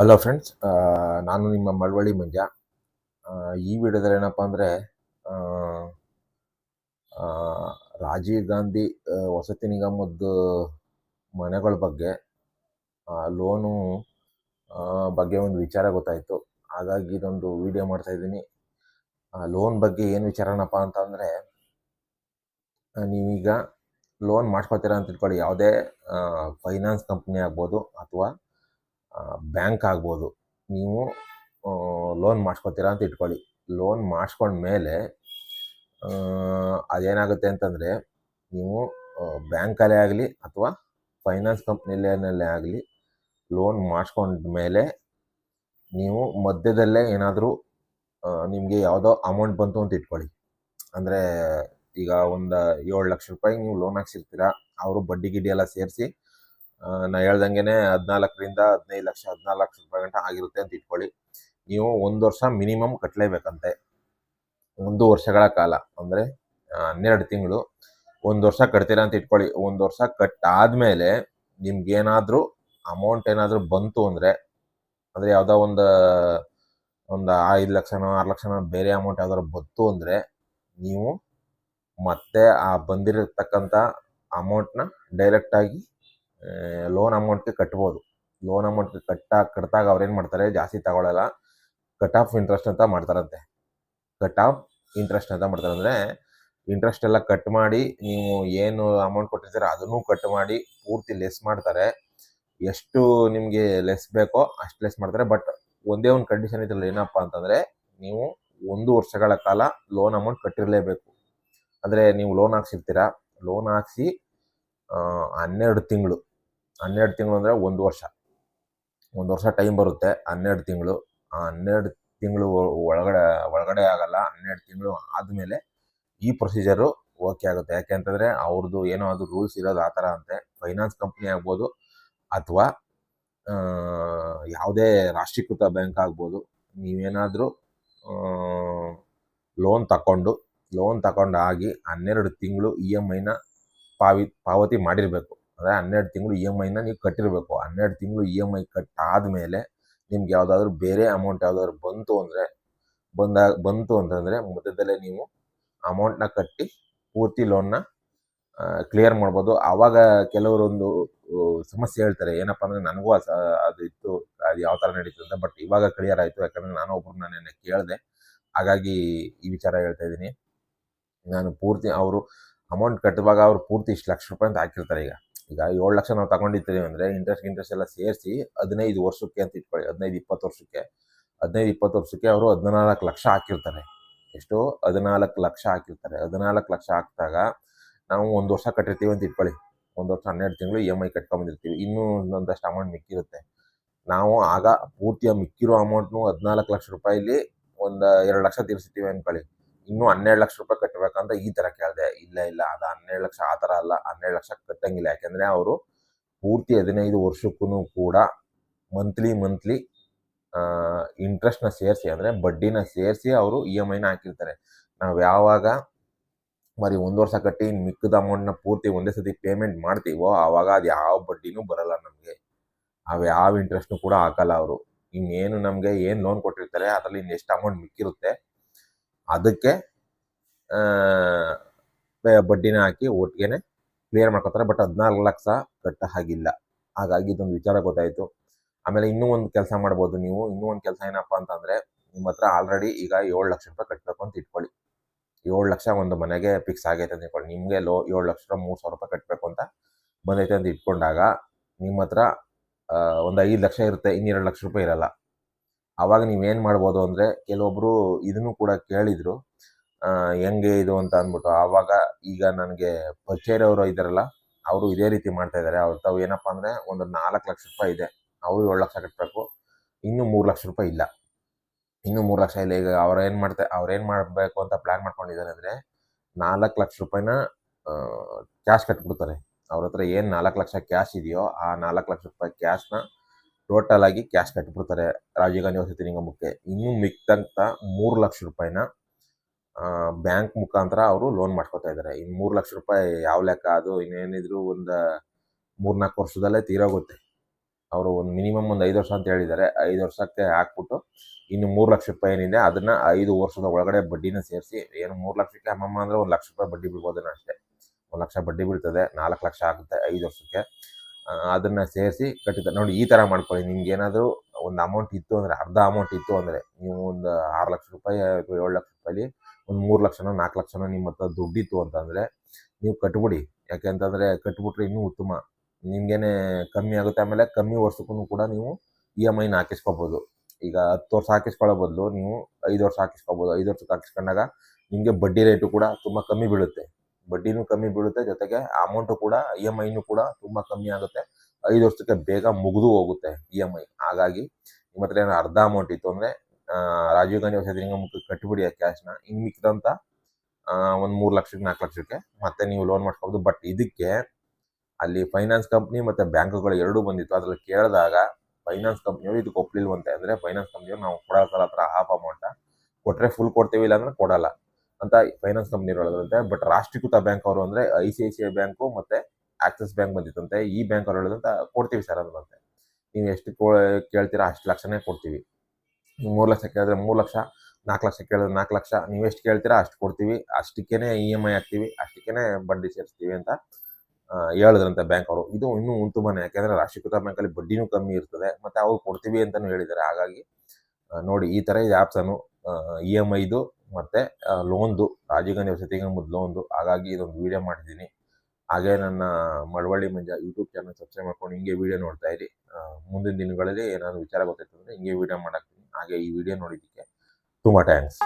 Hello friends ನಾನು ನಿಮ್ಮ ಮಳವಳ್ಳಿ ಮಂಜ. ಈ ವಿಡಿಯೋದಲ್ಲಿ ಏನಪ್ಪ ಅಂದರೆ ರಾಜೀವ್ ಗಾಂಧಿ ವಸತಿ ನಿಗಮದ ಮನೆಗಳ ಬಗ್ಗೆ ಲೋನು ಬಗ್ಗೆ ಒಂದು ವಿಚಾರ ಗೊತ್ತಾಯಿತು. ಹಾಗಾಗಿ ಇದೊಂದು ವಿಡಿಯೋ ಮಾಡ್ತಾ ಇದ್ದೀನಿ. ಲೋನ್ ಬಗ್ಗೆ ಏನು ವಿಚಾರನಪ್ಪ ಅಂತಂದರೆ ನೀವೀಗ ಲೋನ್ ಮಾಡ್ಕೊತೀರಾ ಅಂತ ತಿಳ್ಕೊಳ್ಳಿ. ಯಾವುದೇ ಫೈನಾನ್ಸ್ ಕಂಪ್ನಿ ಆಗ್ಬೋದು ಅಥವಾ ಬ್ಯಾಂಕ್ ಆಗ್ಬೋದು. ನೀವು ಲೋನ್ ಮಾಡಿಸ್ಕೊತೀರಾ ಅಂತ ಇಟ್ಕೊಳ್ಳಿ. ಲೋನ್ ಮಾಡಿಸ್ಕೊಂಡ್ಮೇಲೆ ಅದೇನಾಗುತ್ತೆ ಅಂತಂದರೆ, ನೀವು ಬ್ಯಾಂಕಲ್ಲೇ ಆಗಲಿ ಅಥವಾ ಫೈನಾನ್ಸ್ ಕಂಪ್ನಿಲೇ ಆಗಲಿ ಲೋನ್ ಮಾಡಿಸ್ಕೊಂಡ್ಮೇಲೆ ನೀವು ಮಧ್ಯದಲ್ಲೇ ಏನಾದರೂ ನಿಮಗೆ ಯಾವುದೋ ಅಮೌಂಟ್ ಬಂತು ಅಂತ ಇಟ್ಕೊಳ್ಳಿ. ಅಂದರೆ ಈಗ ಒಂದು ಏಳು ಲಕ್ಷ ರೂಪಾಯಿ ನೀವು ಲೋನ್ ಹಾಕ್ಸಿರ್ತೀರ, ಅವರು ಬಡ್ಡಿ ಗಿಡ್ಡಿ ಎಲ್ಲ ಸೇರಿಸಿ ನಾ ಹೇಳ್ದಂಗೆ ಹದಿನಾಲ್ಕರಿಂದ ಹದಿನೈದು ಲಕ್ಷ, ಹದಿನಾಲ್ಕು ಲಕ್ಷ ರೂಪಾಯಿ ಗಂಟ ಆಗಿರುತ್ತೆ ಅಂತ ಇಟ್ಕೊಳ್ಳಿ. ನೀವು ಒಂದು ವರ್ಷ ಮಿನಿಮಮ್ ಕಟ್ಟಲೇಬೇಕಂತೆ ಒಂದು ವರ್ಷಗಳ ಕಾಲ. ಅಂದರೆ ಹನ್ನೆರಡು ತಿಂಗಳು. ಒಂದು ವರ್ಷ ಕಟ್ತೀರಾ ಅಂತ ಇಟ್ಕೊಳ್ಳಿ. ಒಂದು ವರ್ಷ ಕಟ್ಟಾದ್ಮೇಲೆ ನಿಮ್ಗೇನಾದರೂ ಅಮೌಂಟ್ ಏನಾದರೂ ಬಂತು ಅಂದರೆ ಅಂದರೆ ಯಾವುದೋ ಒಂದು ಒಂದು ಐದು ಲಕ್ಷನೋ, ಆರು ಲಕ್ಷನೋ ಬೇರೆ ಅಮೌಂಟ್ ಯಾವ್ದಾದ್ರು ಬಂತು ಅಂದರೆ, ನೀವು ಮತ್ತೆ ಆ ಬಂದಿರತಕ್ಕಂಥ ಅಮೌಂಟ್ನ ಡೈರೆಕ್ಟಾಗಿ ಲೋನ್ ಅಮೌಂಟ್ಗೆ ಕಟ್ಬೋದು. ಲೋನ್ ಅಮೌಂಟ್ಗೆ ಕಟ್ಟ ಕಟ್ಟಿದಾಗ ಅವ್ರೇನು ಮಾಡ್ತಾರೆ? ಜಾಸ್ತಿ ತಗೊಳ್ಳಲ್ಲ ಕಟ್ ಆಫ್ ಇಂಟ್ರೆಸ್ಟ್ ಅಂತ ಮಾಡ್ತಾರಂತೆ. ಕಟ್ ಆಫ್ ಇಂಟ್ರೆಸ್ಟ್ ಅಂತ ಮಾಡ್ತಾರೆ. ಅಂದರೆ ಇಂಟ್ರೆಸ್ಟ್ ಎಲ್ಲ ಕಟ್ ಮಾಡಿ, ನೀವು ಏನು ಅಮೌಂಟ್ ಕೊಟ್ಟಿರ್ತೀರ ಅದನ್ನು ಕಟ್ ಮಾಡಿ, ಪೂರ್ತಿ ಲೆಸ್ ಮಾಡ್ತಾರೆ. ಎಷ್ಟು ನಿಮಗೆ ಲೆಸ್ ಬೇಕೋ ಅಷ್ಟು ಲೆಸ್ ಮಾಡ್ತಾರೆ. ಬಟ್ ಒಂದೇ ಒಂದು ಕಂಡೀಷನ್ ಇದ್ರಲ್ಲಿ ಏನಪ್ಪ ಅಂತಂದರೆ, ನೀವು ಒಂದು ವರ್ಷಗಳ ಕಾಲ ಲೋನ್ ಅಮೌಂಟ್ ಕಟ್ಟಿರಲೇಬೇಕು. ಅಂದರೆ ನೀವು ಲೋನ್ ಹಾಕ್ಸಿರ್ತೀರ? ಲೋನ್ ಹಾಕ್ಸಿ ಹನ್ನೆರಡು ತಿಂಗಳು. ಹನ್ನೆರಡು ತಿಂಗಳು ಅಂದರೆ ಒಂದು ವರ್ಷ. ಒಂದು ವರ್ಷ ಟೈಮ್ ಬರುತ್ತೆ, ಹನ್ನೆರಡು ತಿಂಗಳು. ಆ ಹನ್ನೆರಡು ತಿಂಗಳು ಒಳಗಡೆ ಒಳಗಡೆ ಆಗಲ್ಲ, ಹನ್ನೆರಡು ತಿಂಗಳು ಆದಮೇಲೆ ಈ ಪ್ರೊಸೀಜರು ಓಕೆ ಆಗುತ್ತೆ. ಯಾಕೆ ಅಂತಂದರೆ ಅವ್ರದ್ದು ಏನೋ ಅದು ರೂಲ್ಸ್ ಇರೋದು ಆ ಥರ ಅಂತೆ. ಫೈನಾನ್ಸ್ ಕಂಪ್ನಿ ಆಗ್ಬೋದು ಅಥವಾ ಯಾವುದೇ ರಾಷ್ಟ್ರೀಕೃತ ಬ್ಯಾಂಕ್ ಆಗ್ಬೋದು. ನೀವೇನಾದರೂ ಲೋನ್ ತಗೊಂಡು ಲೋನ್ ತಗೊಂಡು ಆಗಿ ಹನ್ನೆರಡು ತಿಂಗಳು ಇ ಎಂ ಐನ ಪಾವಿ, ಪಾವತಿ ಮಾಡಿರಬೇಕು. ಅಂದರೆ ಹನ್ನೆರಡು ತಿಂಗಳು ಇ ಎಂ ಐನ ನೀವು ಕಟ್ಟಿರಬೇಕು. ಹನ್ನೆರಡು ತಿಂಗಳು ಇ ಎಂ ಐ ಕಟ್ಟಾದಮೇಲೆ ನಿಮ್ಗೆ ಯಾವುದಾದ್ರೂ ಬೇರೆ ಅಮೌಂಟ್ ಯಾವುದಾದ್ರು ಬಂತು ಅಂದರೆ ಬಂದಾಗ ಬಂತು ಅಂತಂದರೆ ಮಧ್ಯದಲ್ಲೇ ನೀವು ಅಮೌಂಟ್ನ ಕಟ್ಟಿ ಪೂರ್ತಿ ಲೋನ್ನ ಕ್ಲಿಯರ್ ಮಾಡ್ಬೋದು. ಆವಾಗ ಕೆಲವರೊಂದು ಸಮಸ್ಯೆ ಹೇಳ್ತಾರೆ. ಏನಪ್ಪ ಅಂದರೆ ನನಗೂ ಅದು ಇತ್ತು, ಅದು ಯಾವ ಥರ ನಡೀತು ಅಂತ ಬಟ್ ಇವಾಗ ಕ್ಲಿಯರ್ ಆಯಿತು. ಯಾಕಂದರೆ ನಾನು ಒಬ್ರು ನಾನು ಕೇಳಿದೆ. ಹಾಗಾಗಿ ಈ ವಿಚಾರ ಹೇಳ್ತಾ ಇದ್ದೀನಿ. ನಾನು ಪೂರ್ತಿ, ಅವರು ಅಮೌಂಟ್ ಕಟ್ಟುವಾಗ ಅವರು ಪೂರ್ತಿ ಇಷ್ಟು ಲಕ್ಷ ರೂಪಾಯಿ ಅಂತ ಹಾಕಿರ್ತಾರೆ ಈಗ. ಈಗ ಏಳು ಲಕ್ಷ ನಾವು ತಗೊಂಡಿರ್ತೀವಿ ಅಂದರೆ ಇಂಟ್ರೆಸ್ಟ್ ಇಂಟ್ರೆಸ್ಟ್ ಎಲ್ಲ ಸೇರಿಸಿ ಹದಿನೈದು ವರ್ಷಕ್ಕೆ ಅಂತ ಇಟ್ಕೊಳ್ಳಿ, ಹದಿನೈದು, ಇಪ್ಪತ್ತು ವರ್ಷಕ್ಕೆ. ಹದಿನೈದು, ಇಪ್ಪತ್ತು ವರ್ಷಕ್ಕೆ ಅವರು ಹದಿನಾಲ್ಕು ಲಕ್ಷ ಹಾಕಿರ್ತಾರೆ. ಎಷ್ಟು? ಹದಿನಾಲ್ಕು ಲಕ್ಷ ಹಾಕಿರ್ತಾರೆ. ಹದಿನಾಲ್ಕು ಲಕ್ಷ ಹಾಕಿದಾಗ ನಾವು ಒಂದು ವರ್ಷ ಕಟ್ಟಿರ್ತೀವಿ ಅಂತ ಇಟ್ಕೊಳ್ಳಿ. ಒಂದು ವರ್ಷ ಹನ್ನೆರಡು ತಿಂಗಳು ಇ ಎಂ ಐ ಕಟ್ಕೊಂಬಂದಿರ್ತೀವಿ. ಇನ್ನೂ ಒಂದಷ್ಟು ಅಮೌಂಟ್ ಮಿಕ್ಕಿರುತ್ತೆ. ನಾವು ಆಗ ಪೂರ್ತಿಯ ಮಿಕ್ಕಿರೋ ಅಮೌಂಟ್ನು ಹದಿನಾಲ್ಕು ಲಕ್ಷ ರೂಪಾಯಿಲಿ ಒಂದು ಎರಡು ಲಕ್ಷ ತೀರಿಸ್ತೀವಿ ಅಂದ್ಕೊಳ್ಳಿ ಇನ್ನೂ ಹನ್ನೆರಡು ಲಕ್ಷ ರೂಪಾಯಿ ಕಟ್ಟಬೇಕಂತ ಈ ತರ ಕೇಳಿದೆ, ಇಲ್ಲ ಇಲ್ಲ, ಅದು ಹನ್ನೆರಡು ಲಕ್ಷ ಆ ತರ ಅಲ್ಲ, ಹನ್ನೆರಡು ಲಕ್ಷ ಕಟ್ಟಂಗಿಲ್ಲ. ಯಾಕಂದ್ರೆ ಅವರು ಪೂರ್ತಿ ಹದಿನೈದು ವರ್ಷಕ್ಕೂ ಕೂಡ ಮಂತ್ಲಿ ಮಂತ್ಲಿ ಇಂಟ್ರೆಸ್ಟ್ನ ಸೇರಿಸಿ, ಅಂದರೆ ಬಡ್ಡಿನ ಸೇರಿಸಿ ಅವರು ಇ ಎಂ ಐನ ಹಾಕಿರ್ತಾರೆ. ನಾವು ಯಾವಾಗ ಮರಿ ಒಂದು ವರ್ಷ ಕಟ್ಟಿ ಮಿಕ್ಕಿದ ಅಮೌಂಟ್ನ ಪೂರ್ತಿ ಒಂದೇ ಸತಿ ಪೇಮೆಂಟ್ ಮಾಡ್ತೀವೋ ಆವಾಗ ಅದು ಯಾವ ಬಡ್ಡಿನೂ ಬರಲ್ಲ ನಮಗೆ. ಅವು ಯಾವ ಇಂಟ್ರೆಸ್ಟ್ನು ಕೂಡ ಹಾಕಲ್ಲ ಅವರು. ಇನ್ನೇನು ನಮಗೆ ಏನು ಲೋನ್ ಕೊಟ್ಟಿರ್ತಾರೆ, ಅದರಲ್ಲಿ ಇನ್ನು ಎಷ್ಟು ಅಮೌಂಟ್ ಮಿಕ್ಕಿರುತ್ತೆ ಅದಕ್ಕೆ ಬಡ್ಡಿನ ಹಾಕಿ ಒಟ್ಟಿಗೆ ಕ್ಲಿಯರ್ ಮಾಡ್ಕೊತಾರೆ. ಬಟ್ ಹದಿನಾಲ್ಕು ಲಕ್ಷ ಕಟ್ಟ ಹಾಗಿಲ್ಲ. ಹಾಗಾಗಿ ಇದೊಂದು ವಿಚಾರ ಗೊತ್ತಾಯಿತು. ಆಮೇಲೆ ಇನ್ನೂ ಒಂದು ಕೆಲಸ ಮಾಡ್ಬೋದು ನೀವು. ಇನ್ನೂ ಒಂದು ಕೆಲಸ ಏನಪ್ಪ ಅಂತಂದರೆ, ನಿಮ್ಮ ಹತ್ರ ಆಲ್ರೆಡಿ ಈಗ ಏಳು ಲಕ್ಷ ರೂಪಾಯಿ ಕಟ್ಟಬೇಕು ಅಂತ ಇಟ್ಕೊಳ್ಳಿ. ಏಳು ಲಕ್ಷ ಒಂದು ಮನೆಗೆ ಫಿಕ್ಸ್ ಆಗೈತೆ ಅಂತ ಇಟ್ಕೊಳ್ಳಿ. ನಿಮಗೆ ಲೋ, ಏಳು ಲಕ್ಷ ರೂಪಾಯಿ, ಮೂರು ಸಾವಿರ ರೂಪಾಯಿ ಕಟ್ಟಬೇಕು ಅಂತ ಬಂದೈತೆ ಅಂತ ಇಟ್ಕೊಂಡಾಗ, ನಿಮ್ಮ ಹತ್ರ ಒಂದು ಐದು ಲಕ್ಷ ಇರುತ್ತೆ. ಇನ್ನೆರಡು ಲಕ್ಷ ರೂಪಾಯಿ ಇರಲ್ಲ. ಆವಾಗ ನೀವೇನು ಮಾಡ್ಬೋದು ಅಂದರೆ ಕೆಲವೊಬ್ಬರು ಇದನ್ನು ಕೂಡ ಕೇಳಿದರು. ಹೆಂಗೆ ಇದು ಅಂತ ಅಂದ್ಬಿಟ್ಟು. ಆವಾಗ ಈಗ ನನಗೆ ಪರಿಚಯ ಇದ್ದಾರಲ್ಲ ಅವರು ಇದೇ ರೀತಿ ಮಾಡ್ತಾ ಇದ್ದಾರೆ ಅವ್ರ ತಾವು ಏನಪ್ಪ ಅಂದರೆ ಒಂದು ನಾಲ್ಕು ಲಕ್ಷ ರೂಪಾಯಿ ಇದೆ. ಅವರು ಏಳು ಲಕ್ಷ ಕಟ್ಟಬೇಕು ಇನ್ನೂ ಮೂರು ಲಕ್ಷ ರೂಪಾಯಿ ಇಲ್ಲ. ಇನ್ನೂ ಮೂರು ಲಕ್ಷ ಇಲ್ಲ. ಈಗ ಅವ್ರು ಏನು ಮಾಡ್ತಾರೆ ಅವ್ರು ಏನು ಮಾಡಬೇಕು ಅಂತ ಪ್ಲ್ಯಾನ್ ಮಾಡ್ಕೊಂಡಿದ್ದಾರೆ ಅಂದರೆ ನಾಲ್ಕು ಲಕ್ಷ ರೂಪಾಯಿನ ಕ್ಯಾಶ್ ಕಟ್ಬಿಡ್ತಾರೆ. ಅವ್ರ ಹತ್ರ ಏನು ನಾಲ್ಕು ಲಕ್ಷ ಕ್ಯಾಶ್ ಇದೆಯೋ ಆ ನಾಲ್ಕು ಲಕ್ಷ ರೂಪಾಯಿ ಕ್ಯಾಶ್ನ ಟೋಟಲ್ ಆಗಿ ಕ್ಯಾಶ್ ಕಟ್ಬಿಡ್ತಾರೆ. ರಾಜೀವ್ ಗಾಂಧಿ ವಸತಿ ನಿಗಮಕ್ಕೆ ಇನ್ನು ಮಿಕ್ಕಂತ ಮೂರು ಲಕ್ಷ ರೂಪಾಯಿನ ಬ್ಯಾಂಕ್ ಮುಖಾಂತರ ಅವರು ಲೋನ್ ಮಾಡ್ಕೊತಾ ಇದ್ದಾರೆ ಇನ್ನು ಮೂರು ಲಕ್ಷ ರೂಪಾಯಿ ಯಾವ ಲೆಕ್ಕ ಅದು, ಇನ್ನೇನಿದ್ರು ಒಂದು ಮೂರ್ನಾಲ್ಕು ವರ್ಷದಲ್ಲೇ ತೀರೋಗುತ್ತೆ ಅವರು ಒಂದು ಮಿನಿಮಮ್ ಒಂದು ಐದು ವರ್ಷ ಅಂತ ಹೇಳಿದ್ದಾರೆ ಐದು ವರ್ಷಕ್ಕೆ ಹಾಕ್ಬಿಟ್ಟು ಇನ್ನು ಮೂರು ಲಕ್ಷ ರೂಪಾಯಿ ಏನಿದೆ ಅದನ್ನ ಐದು ವರ್ಷದ ಒಳಗಡೆ ಬಡ್ಡಿನ ಸೇರಿಸಿ ಏನು ಮೂರು ಲಕ್ಷಕ್ಕೆ ಅಮ್ಮಮ್ಮ ಅಂದರೆ ಒಂದು ಲಕ್ಷ ರೂಪಾಯಿ ಬಡ್ಡಿ ಬಿಡ್ಬೋದೇನೋ ಅಷ್ಟೇ. ಒಂದು ಲಕ್ಷ ಬಡ್ಡಿ ಬೀಳ್ತದೆ, ನಾಲ್ಕು ಲಕ್ಷ ಆಗುತ್ತೆ ಐದು ವರ್ಷಕ್ಕೆ. ಅದನ್ನ ಸೇರಿಸಿ ಕಟ್ಟಿದ್ದಾರೆ ನೋಡಿ, ಈ ತರ ಮಾಡ್ಕೊಳ್ಳಿ. ನಿಮ್ಗೆ ಏನಾದರೂ ಒಂದು ಅಮೌಂಟ್ ಇತ್ತು ಅಂದ್ರೆ, ಅರ್ಧ ಅಮೌಂಟ್ ಇತ್ತು ಅಂದ್ರೆ, ನೀವು ಒಂದು ಆರು ಲಕ್ಷ ರೂಪಾಯಿ ಅಥವಾ ಏಳು ಲಕ್ಷ ರೂಪಾಯಿ ಒಂದು ಮೂರು ಲಕ್ಷನೋ, ನಾಲ್ಕು ಲಕ್ಷನೋ ನಿಮ್ಮ ಹತ್ರ ದುಡ್ಡಿತ್ತು ಅಂತಂದರೆ, ನೀವು ಕಟ್ಬಿಡಿ. ಯಾಕೆಂತಂದರೆ, ಕಟ್ಬಿಟ್ರೆ ಇನ್ನೂ ಉತ್ತಮ. ನಿಮ್ಗೇನೆ ಕಮ್ಮಿ ಆಗುತ್ತೆ. ಆಮೇಲೆ ಕಮ್ಮಿ ವರ್ಷಕ್ಕೂ ಕೂಡ ನೀವು ಇ ಎಂ ಐನ ಹಾಕಿಸ್ಕೋಬೋದು. ಈಗ ಹತ್ತು ವರ್ಷ ಹಾಕಿಸ್ಕೊಳ್ಳೋ ಬದಲು ನೀವು ಐದು ವರ್ಷ ಹಾಕಿಸ್ಕೋಬೋದು. ಐದು ವರ್ಷಕ್ಕೆ ಹಾಕಿಸ್ಕೊಂಡಾಗ ನಿಮಗೆ ಬಡ್ಡಿ ರೇಟು ಕೂಡ ತುಂಬ ಕಮ್ಮಿ ಬೀಳುತ್ತೆ. ಬಡ್ಡಿನೂ ಕಮ್ಮಿ ಬೀಳುತ್ತೆ, ಜೊತೆಗೆ ಅಮೌಂಟು ಕೂಡ ಇ ಎಂ ಐನು ಕೂಡ ತುಂಬ ಕಮ್ಮಿ ಆಗುತ್ತೆ. ಐದು ವರ್ಷಕ್ಕೆ ಬೇಗ ಮುಗಿದು ಹೋಗುತ್ತೆ ಇ ಎಂ ಐ ಹಾಗಾಗಿ ನಿಮ್ಮ ಹತ್ರ ಏನೋ ಅರ್ಧ ಅಮೌಂಟ್ ಇತ್ತು ಅಂದರೆ ರಾಜೀವ್ ಗಾಂಧಿ ವಸತಿ ನಿಗಮಕ್ಕೆ ಕಟ್ಟಿಬಿಡಿ ಆ ಕ್ಯಾಶ್ನ ಇನ್ನು ಮಿಕ್ಕಿದಂಥ ಒಂದು ಮೂರು ಲಕ್ಷಕ್ಕೆ, ನಾಲ್ಕು ಲಕ್ಷಕ್ಕೆ ಮತ್ತೆ ನೀವು ಲೋನ್ ಮಾಡ್ಕೋಬೋದು ಬಟ್ ಇದಕ್ಕೆ ಅಲ್ಲಿ ಫೈನಾನ್ಸ್ ಕಂಪ್ನಿ ಮತ್ತು ಬ್ಯಾಂಕುಗಳು ಎರಡೂ ಬಂದಿತ್ತು. ಅದ್ರಲ್ಲಿ ಕೇಳಿದಾಗ ಫೈನಾನ್ಸ್ ಕಂಪ್ನಿಯವರು ಇದಕ್ಕೆ ಒಪ್ಲಿಲ್ವಂತೆ. ಅಂದರೆ ಫೈನಾನ್ಸ್ ಕಂಪ್ನಿಯವರು ನಾವು ಕೊಡೋ ಹತ್ರ ಹಾಫ್ ಅಮೌಂಟ ಕೊಟ್ಟರೆ ಫುಲ್ ಕೊಡ್ತೀವಿ ಇಲ್ಲ ಅಂದ್ರೆ ಕೊಡಲ್ಲ. ಅಂತ ಫೈನಾನ್ಸ್ ಕಂಪ್ನಿ ಹೇಳಿದ್ರಂತೆ. ಬಟ್ ರಾಷ್ಟ್ರೀಕೃತ ಬ್ಯಾಂಕ್ ಅವರು ಅಂದ್ರೆ I C I C I bank ಮತ್ತೆ ಆಕ್ಸಿಸ್ ಬ್ಯಾಂಕ್ ಬಂದಿತ್ತಂತೆ. ಈ ಬ್ಯಾಂಕ್ ಅವ್ರು ಹೇಳಿದಂತ ಕೊಡ್ತೀವಿ ಸರ್ ಅದ್ರಂತೆ ನೀವು ಎಷ್ಟು ಕೇಳ್ತೀರಾ ಅಷ್ಟು ಲಕ್ಷನೇ ಕೊಡ್ತೀವಿ. ಮೂರು ಲಕ್ಷ ಕೇಳಿದ್ರೆ ಮೂರು ಲಕ್ಷ ನಾಲ್ಕು ಲಕ್ಷ ಕೇಳಿದ್ರೆ ನಾಲ್ಕು ಲಕ್ಷ, ನೀವು ಎಷ್ಟು ಕೇಳ್ತೀರಾ ಅಷ್ಟು ಕೊಡ್ತೀವಿ. ಅಷ್ಟಕ್ಕೇನೆ ಇ ಎಂ ಐ ಹಾಕ್ತೀವಿ, ಅಷ್ಟಕ್ಕೇನೆ ಬಡ್ಡಿ ಸೇರಿಸ್ತೀವಿ ಅಂತ ಹೇಳಿದ್ರಂತೆ ಬ್ಯಾಂಕ್ ಅವರು. ಇದು ಇನ್ನೂ ಉತ್ತಮನೇ ಯಾಕೆಂದ್ರೆ ರಾಷ್ಟ್ರೀಕೃತ ಬ್ಯಾಂಕಲ್ಲಿ ಬಡ್ಡಿನೂ ಕಮ್ಮಿ ಇರ್ತದೆ, ಮತ್ತೆ ಅವ್ರು ಕೊಡ್ತೀವಿ ಅಂತಲೂ ಹೇಳಿದ್ದಾರೆ. ಹಾಗಾಗಿ ನೋಡಿ ಈ ತರ ಇದು ಆ್ಯಪ್ಸನ್ನು ಇ ಎಂ ಐದು ಮತ್ತು ಲೋನ್ದು, ರಾಜೀವ್ ಗಾಂಧಿ ವಸತಿ ನಿಗಮದ ಲೋನ್ದು. ಹಾಗಾಗಿ ಇದೊಂದು ವಿಡಿಯೋ ಮಾಡಿದ್ದೀನಿ ಹಾಗೆ ನನ್ನ Malavalli Manja YouTube channel subscribe ಮಾಡ್ಕೊಂಡು ಹಿಂಗೆ ವಿಡಿಯೋ ನೋಡ್ತಾ ಇರಿ. ಮುಂದಿನ ದಿನಗಳಲ್ಲಿ ಏನಾದರೂ ವಿಚಾರ ಗೊತ್ತಾಯ್ತು ಅಂದರೆ ಹಿಂಗೆ ವಿಡಿಯೋ ಮಾಡಾಕ್ತೀನಿ. ಹಾಗೆ ಈ ವಿಡಿಯೋ ನೋಡಿದ್ದಕ್ಕೆ ತುಂಬ ಥ್ಯಾಂಕ್ಸ್